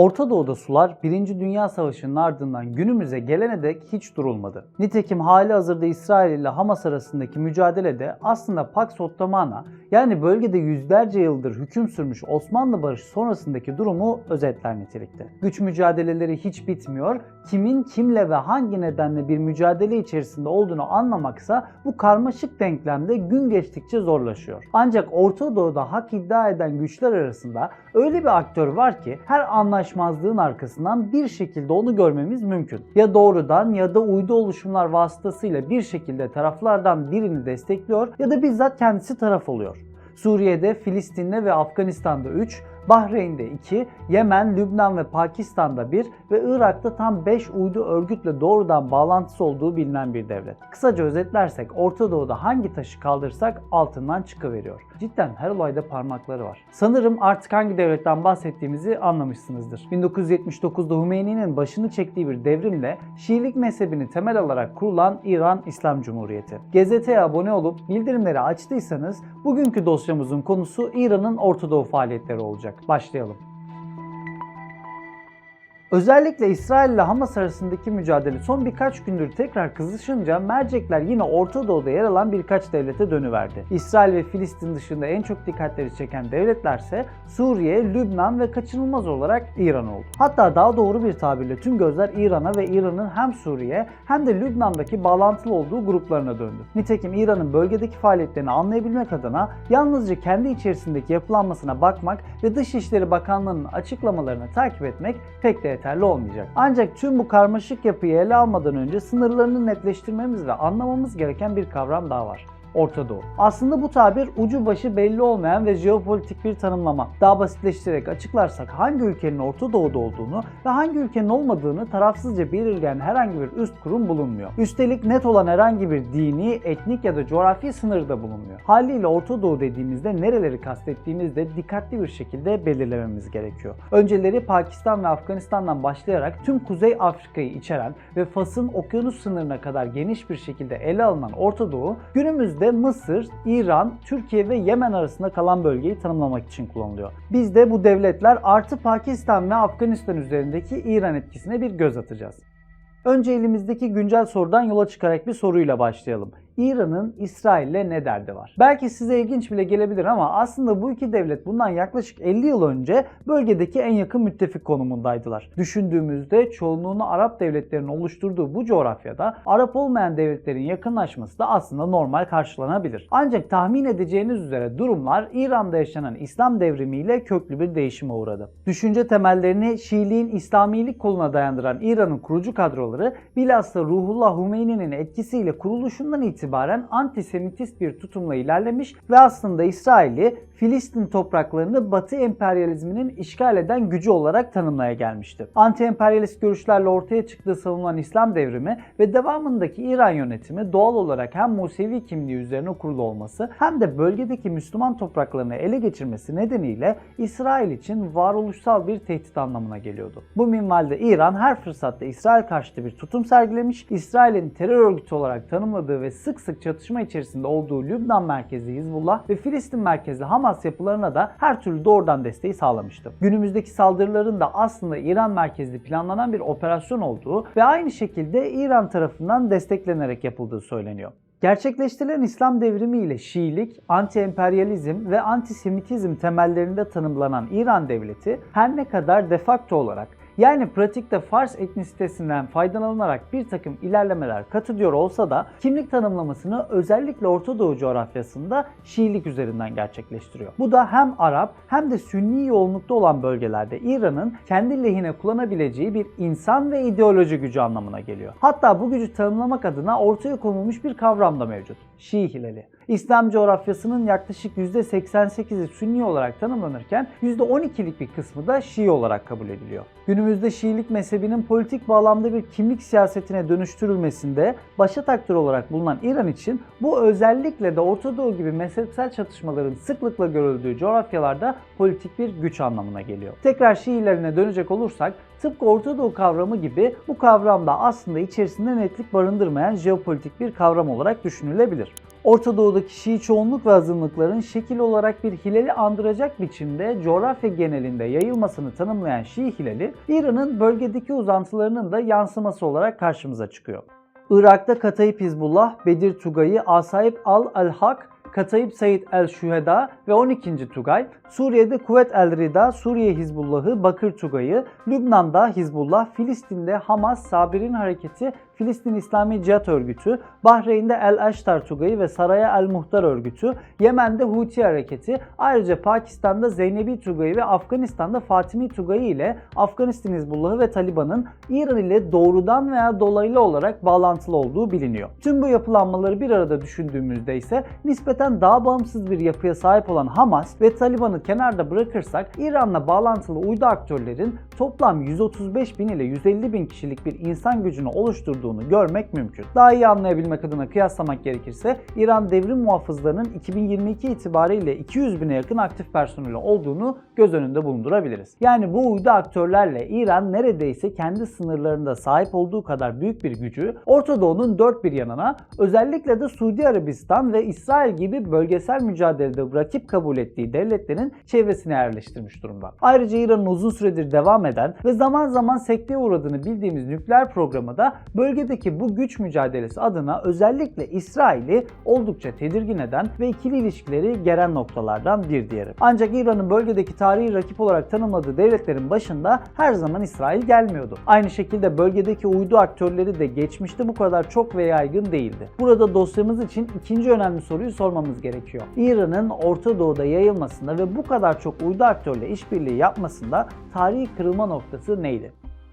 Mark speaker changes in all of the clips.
Speaker 1: Orta Doğu'da sular 1. Dünya Savaşı'nın ardından günümüze gelene dek hiç durulmadı. Nitekim hali hazırda İsrail ile Hamas arasındaki mücadelede aslında Pax Ottomana yani bölgede yüzlerce yıldır hüküm sürmüş Osmanlı barışı sonrasındaki durumu özetler nitelikte. Güç mücadeleleri hiç bitmiyor, kimin kimle ve hangi nedenle bir mücadele içerisinde olduğunu anlamaksa bu karmaşık denklemde gün geçtikçe zorlaşıyor. Ancak Orta Doğu'da hak iddia eden güçler arasında öyle bir aktör var ki her anlaşmazlığın arkasından bir şekilde onu görmemiz mümkün. Ya doğrudan ya da uydu oluşumlar vasıtasıyla bir şekilde taraflardan birini destekliyor ya da bizzat kendisi taraf oluyor. Suriye'de, Filistin'de ve Afganistan'da 3, Bahreyn'de 2, Yemen, Lübnan ve Pakistan'da 1 ve Irak'ta tam 5 uydu örgütle doğrudan bağlantısı olduğu bilinen bir devlet. Kısaca özetlersek Orta Doğu'da hangi taşı kaldırsak altından çıkıveriyor. Cidden her olayda parmakları var. Sanırım artık hangi devletten bahsettiğimizi anlamışsınızdır. 1979'da Hümeyni'nin başını çektiği bir devrimle Şiilik mezhebini temel alarak kurulan İran İslam Cumhuriyeti. GZT'ye abone olup bildirimleri açtıysanız bugünkü dosyamızın konusu İran'ın Orta Doğu faaliyetleri olacak. Başlayalım. Özellikle İsrail ile Hamas arasındaki mücadele son birkaç gündür tekrar kızışınca mercekler yine Orta Doğu'da yer alan birkaç devlete dönüverdi. İsrail ve Filistin dışında en çok dikkatleri çeken devletlerse Suriye, Lübnan ve kaçınılmaz olarak İran oldu. Hatta daha doğru bir tabirle tüm gözler İran'a ve İran'ın hem Suriye hem de Lübnan'daki bağlantılı olduğu gruplarına döndü. Nitekim İran'ın bölgedeki faaliyetlerini anlayabilmek adına yalnızca kendi içerisindeki yapılanmasına bakmak ve Dışişleri Bakanlığı'nın açıklamalarını takip etmek pek de yeterli olmayacak. Ancak tüm bu karmaşık yapıyı ele almadan önce sınırlarını netleştirmemiz ve anlamamız gereken bir kavram daha var. Orta Doğu. Aslında bu tabir ucu başı belli olmayan ve jeopolitik bir tanımlama. Daha basitleştirerek açıklarsak hangi ülkenin Orta Doğu'da olduğunu ve hangi ülkenin olmadığını tarafsızca belirleyen herhangi bir üst kurum bulunmuyor. Üstelik net olan herhangi bir dini, etnik ya da coğrafi sınır da bulunmuyor. Haliyle Orta Doğu dediğimizde nereleri kastettiğimizde dikkatli bir şekilde belirlememiz gerekiyor. Önceleri Pakistan ve Afganistan'dan başlayarak tüm Kuzey Afrika'yı içeren ve Fas'ın okyanus sınırına kadar geniş bir şekilde ele alınan Orta Doğu günümüzde Günümüzde Mısır, İran, Türkiye ve Yemen arasında kalan bölgeyi tanımlamak için kullanılıyor. Biz de bu devletler artı Pakistan ve Afganistan üzerindeki İran etkisine bir göz atacağız. Önce elimizdeki güncel sorudan yola çıkarak bir soruyla başlayalım. İran'ın İsrail'le ne derdi var? Belki size ilginç bile gelebilir ama aslında bu iki devlet bundan yaklaşık 50 yıl önce bölgedeki en yakın müttefik konumundaydılar. Düşündüğümüzde çoğunluğunu Arap devletlerinin oluşturduğu bu coğrafyada Arap olmayan devletlerin yakınlaşması da aslında normal karşılanabilir. Ancak tahmin edeceğiniz üzere durumlar İran'da yaşanan İslam devrimiyle köklü bir değişime uğradı. Düşünce temellerini Şiiliğin İslamilik koluna dayandıran İran'ın kurucu kadroları bilhassa Ruhullah Hümeyni'nin etkisiyle kuruluşundan itibaren antisemitist bir tutumla ilerlemiş ve aslında İsrail'i Filistin topraklarını Batı emperyalizminin işgal eden gücü olarak tanımlaya gelmişti. Anti-emperyalist görüşlerle ortaya çıktığı savunulan İslam devrimi ve devamındaki İran yönetimi doğal olarak hem Musevi kimliği üzerine kurulu olması hem de bölgedeki Müslüman topraklarını ele geçirmesi nedeniyle İsrail için varoluşsal bir tehdit anlamına geliyordu. Bu minvalde İran her fırsatta İsrail karşıtı bir tutum sergilemiş, İsrail'in terör örgütü olarak tanımladığı ve sık sık çatışma içerisinde olduğu Lübnan merkezli Hizbullah ve Filistin merkezli Hamas yapılarına da her türlü doğrudan desteği sağlamıştı. Günümüzdeki saldırıların da aslında İran merkezli planlanan bir operasyon olduğu ve aynı şekilde İran tarafından desteklenerek yapıldığı söyleniyor. Gerçekleştirilen İslam devrimi ile Şiilik, anti-emperyalizm ve antisemitizm temellerinde tanımlanan İran devleti her ne kadar defakto olarak yani pratikte Fars etnisitesinden faydalanarak bir takım ilerlemeler kat ediyor olsa da kimlik tanımlamasını özellikle Orta Doğu coğrafyasında Şiilik üzerinden gerçekleştiriyor. Bu da hem Arap hem de Sünni yoğunlukta olan bölgelerde İran'ın kendi lehine kullanabileceği bir insan ve ideoloji gücü anlamına geliyor. Hatta bu gücü tanımlamak adına ortaya konulmuş bir kavram da mevcut. Şii Hilali. İslam coğrafyasının yaklaşık %88'i Sünni olarak tanımlanırken %12'lik bir kısmı da Şii olarak kabul ediliyor. Günümüzde Şiilik mezhebinin politik bağlamda bir kimlik siyasetine dönüştürülmesinde başat aktör olarak bulunan İran için bu özellikle de Orta Doğu gibi mezhepsel çatışmaların sıklıkla görüldüğü coğrafyalarda politik bir güç anlamına geliyor. Tekrar Şiilerine dönecek olursak tıpkı Orta Doğu kavramı gibi bu kavram da aslında içerisinde netlik barındırmayan jeopolitik bir kavram olarak düşünülebilir. Orta Doğu'daki Şii çoğunluk ve azınlıkların şekil olarak bir hilali andıracak biçimde coğrafya genelinde yayılmasını tanımlayan Şii hilali, İran'ın bölgedeki uzantılarının da yansıması olarak karşımıza çıkıyor. Irak'ta Katayip Hizbullah, Bedir Tugay'ı, Asayip Al-Al-Hak, Katayip Said el-Şüheda ve 12. Tugay, Suriye'de Kuvvet el-Rida, Suriye Hizbullah'ı, Bakır Tugay'ı, Lübnan'da Hizbullah, Filistin'de Hamas, Sabirin Hareketi, Filistin İslami Cihat Örgütü, Bahreyn'de El-Eştar Tugayı ve Saraya El-Muhtar Örgütü, Yemen'de Huti Hareketi, ayrıca Pakistan'da Zeynebi Tugayı ve Afganistan'da Fatimi Tugayı ile Afganistan Hizbullahı ve Taliban'ın İran ile doğrudan veya dolaylı olarak bağlantılı olduğu biliniyor. Tüm bu yapılanmaları bir arada düşündüğümüzde ise nispeten daha bağımsız bir yapıya sahip olan Hamas ve Taliban'ı kenarda bırakırsak İran'la bağlantılı uydu aktörlerin toplam 135 bin ile 150 bin kişilik bir insan gücünü oluşturduğunu görmek mümkün. Daha iyi anlayabilmek adına kıyaslamak gerekirse İran devrim muhafızlarının 2022 itibariyle 200 bine yakın aktif personeli olduğunu göz önünde bulundurabiliriz. Yani bu uydu aktörlerle İran neredeyse kendi sınırlarında sahip olduğu kadar büyük bir gücü Orta Doğu'nun dört bir yanına özellikle de Suudi Arabistan ve İsrail gibi bölgesel mücadelede rakip kabul ettiği devletlerin çevresine yerleştirmiş durumda. Ayrıca İran'ın uzun süredir devam eden ve zaman zaman sekteye uğradığını bildiğimiz nükleer programı da bölgedeki bu güç mücadelesi adına özellikle İsrail'i oldukça tedirgin eden ve ikili ilişkileri geren noktalardan bir diğeri. Ancak İran'ın bölgedeki tarihi rakip olarak tanımladığı devletlerin başında her zaman İsrail gelmiyordu. Aynı şekilde bölgedeki uydu aktörleri de geçmişte bu kadar çok ve yaygın değildi. Burada dosyamız için ikinci önemli soruyu sormamız gerekiyor. İran'ın Orta Doğu'da yayılmasında ve bu kadar çok uydu aktörle işbirliği yapmasında tarihi kırılma noktası neydi?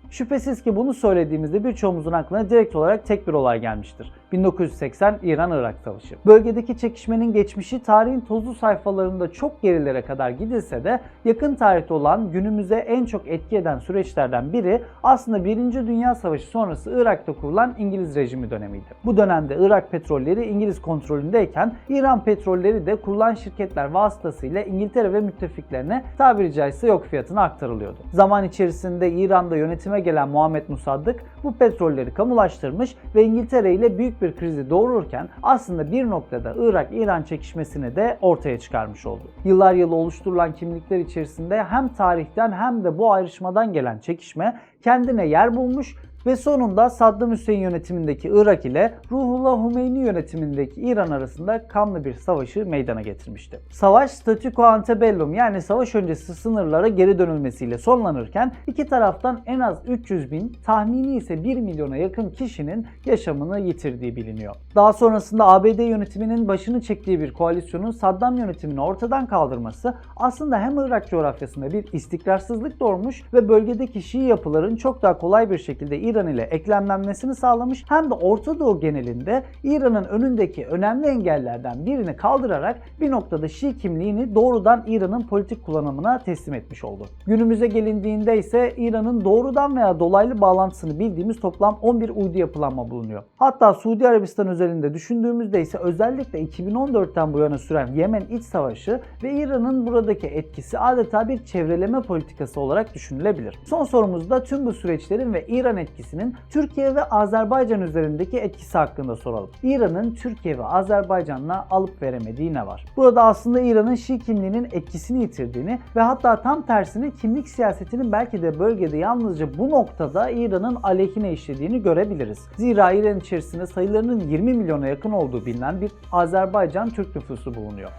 Speaker 1: Şüphesiz ki bunu söylediğimizde birçoğumuzun aklına direkt olarak tek bir olay gelmiştir. 1980 İran-Irak Savaşı. Bölgedeki çekişmenin geçmişi tarihin tozlu sayfalarında çok gerilere kadar gidilse de yakın tarihte olan günümüze en çok etki eden süreçlerden biri aslında 1. Dünya Savaşı sonrası Irak'ta kurulan İngiliz rejimi dönemiydi. Bu dönemde Irak petrolleri İngiliz kontrolündeyken İran petrolleri de kurulan şirketler vasıtasıyla İngiltere ve müttefiklerine tabiri caizse yok fiyatına aktarılıyordu. Zaman içerisinde İran'da yönetime gelen Muhammed Musaddık bu petrolleri kamulaştırmış ve İngiltere ile büyük bir krizi doğururken aslında bir noktada Irak-İran çekişmesini de ortaya çıkarmış oldu. Yıllar yılı oluşturulan kimlikler içerisinde hem tarihten hem de bu ayrışmadan gelen çekişme kendine yer bulmuş ve sonunda Saddam Hüseyin yönetimindeki Irak ile Ruhullah Humeyni yönetimindeki İran arasında kanlı bir savaşı meydana getirmişti. Savaş statüko antebellum yani savaş öncesi sınırlara geri dönülmesiyle sonlanırken iki taraftan en az 300 bin, tahmini ise 1 milyona yakın kişinin yaşamını yitirdiği biliniyor. Daha sonrasında ABD yönetiminin başını çektiği bir koalisyonun Saddam yönetimini ortadan kaldırması aslında hem Irak coğrafyasında bir istikrarsızlık doğurmuş ve bölgedeki Şii yapıların çok daha kolay bir şekilde İran ile eklemlenmesini sağlamış hem de Orta Doğu genelinde İran'ın önündeki önemli engellerden birini kaldırarak bir noktada Şii kimliğini doğrudan İran'ın politik kullanımına teslim etmiş oldu. Günümüze gelindiğinde ise İran'ın doğrudan veya dolaylı bağlantısını bildiğimiz toplam 11 uydu yapılanma bulunuyor. Hatta Suudi Arabistan özelinde düşündüğümüzde ise özellikle 2014'ten bu yana süren Yemen iç savaşı ve İran'ın buradaki etkisi adeta bir çevreleme politikası olarak düşünülebilir. Son sorumuzda tüm bu süreçlerin ve İran etkisinin Türkiye ve Azerbaycan üzerindeki etkisi hakkında soralım. İran'ın Türkiye ve Azerbaycan'la alıp veremediği ne var? Burada aslında İran'ın Şii kimliğinin etkisini yitirdiğini ve hatta tam tersine kimlik siyasetinin belki de bölgede yalnızca bu noktada İran'ın aleyhine işlediğini görebiliriz. Zira İran içerisinde sayılarının 20 milyona yakın olduğu bilinen bir Azerbaycan Türk nüfusu bulunuyor.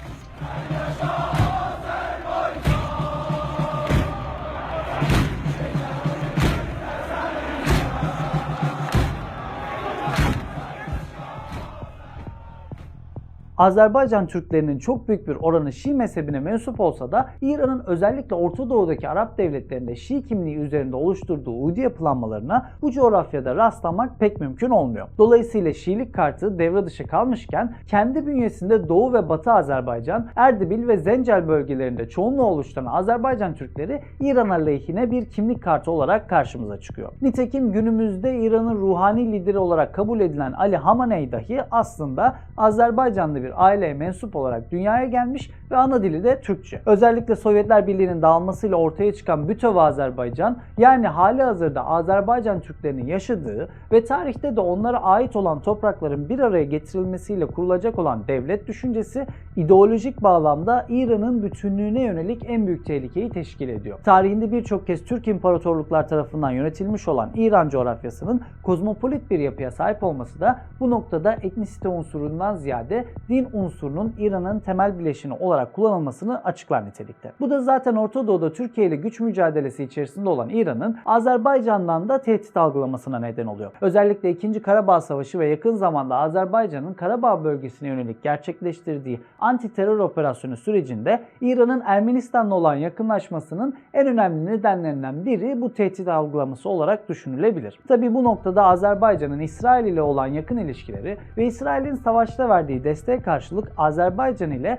Speaker 1: Azerbaycan Türklerinin çok büyük bir oranı Şii mezhebine mensup olsa da İran'ın özellikle Orta Doğu'daki Arap devletlerinde Şii kimliği üzerinde oluşturduğu uydu yapılanmalarına bu coğrafyada rastlamak pek mümkün olmuyor. Dolayısıyla Şiilik kartı devre dışı kalmışken kendi bünyesinde Doğu ve Batı Azerbaycan, Erdebil ve Zencel bölgelerinde çoğunluğu oluşturan Azerbaycan Türkleri İran aleyhine bir kimlik kartı olarak karşımıza çıkıyor. Nitekim günümüzde İran'ın ruhani lideri olarak kabul edilen Ali Hamaney dahi aslında Azerbaycanlı bir aileye mensup olarak dünyaya gelmiş ve ana dili de Türkçe. Özellikle Sovyetler Birliği'nin dağılmasıyla ortaya çıkan Bütova Azerbaycan yani hali hazırda Azerbaycan Türklerinin yaşadığı ve tarihte de onlara ait olan toprakların bir araya getirilmesiyle kurulacak olan devlet düşüncesi ideolojik bağlamda İran'ın bütünlüğüne yönelik en büyük tehlikeyi teşkil ediyor. Tarihinde birçok kez Türk imparatorluklar tarafından yönetilmiş olan İran coğrafyasının kozmopolit bir yapıya sahip olması da bu noktada etnisite unsurundan ziyade din unsurunun İran'ın temel bileşini olarak kullanılmasını açıklar nitelikte. Bu da zaten Orta Doğu'da Türkiye ile güç mücadelesi içerisinde olan İran'ın Azerbaycan'dan da tehdit algılamasına neden oluyor. Özellikle 2. Karabağ Savaşı ve yakın zamanda Azerbaycan'ın Karabağ bölgesine yönelik gerçekleştirdiği anti terör operasyonu sürecinde İran'ın Ermenistan'la olan yakınlaşmasının en önemli nedenlerinden biri bu tehdit algılaması olarak düşünülebilir. Tabi bu noktada Azerbaycan'ın İsrail ile olan yakın ilişkileri ve İsrail'in savaşta verdiği desteğe karşılık Azerbaycan ile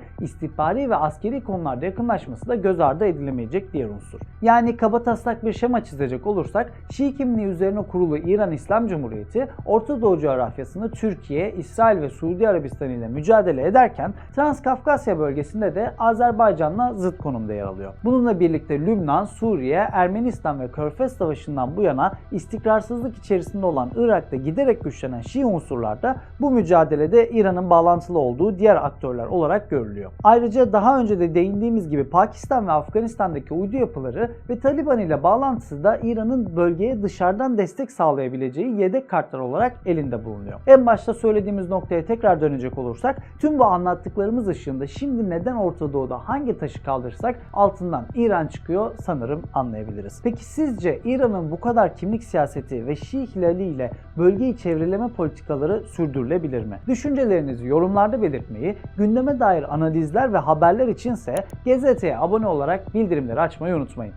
Speaker 1: istihbari ve askeri konularda yakınlaşması da göz ardı edilemeyecek diğer unsur. Yani kaba taslak bir şema çizecek olursak Şii kimliği üzerine kurulu İran İslam Cumhuriyeti Orta Doğu coğrafyasını Türkiye, İsrail ve Suudi Arabistan ile mücadele ederken Transkafkasya bölgesinde de Azerbaycan'la zıt konumda yer alıyor. Bununla birlikte Lübnan, Suriye, Ermenistan ve Körfez Savaşı'ndan bu yana istikrarsızlık içerisinde olan Irak'ta giderek güçlenen Şii unsurlar da bu mücadelede İran'ın bağlantılı olduğu diğer aktörler olarak görülüyor. Ayrıca daha önce de değindiğimiz gibi Pakistan ve Afganistan'daki uydu yapıları ve Taliban ile bağlantısı da İran'ın bölgeye dışarıdan destek sağlayabileceği yedek kartlar olarak elinde bulunuyor. En başta söylediğimiz noktaya tekrar dönecek olursak tüm bu anlattıklarımız ışığında şimdi neden Orta Doğu'da hangi taşı kaldırsak altından İran çıkıyor sanırım anlayabiliriz. Peki sizce İran'ın bu kadar kimlik siyaseti ve Şii hilali ile bölgeyi çevreleme politikaları sürdürülebilir mi? Düşüncelerinizi yorumlarda belirtmeyi, gündeme dair analizler ve haberler içinse GZT'ye abone olarak bildirimleri açmayı unutmayın.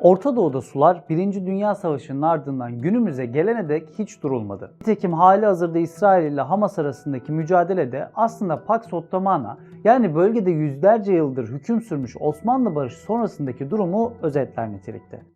Speaker 1: Orta Doğu'da sular 1. Dünya Savaşı'nın ardından günümüze gelene dek hiç durulmadı. Nitekim hali hazırda İsrail ile Hamas arasındaki mücadelede aslında Pax Ottomana yani bölgede yüzlerce yıldır hüküm sürmüş Osmanlı barışı sonrasındaki durumu özetler nitelikte.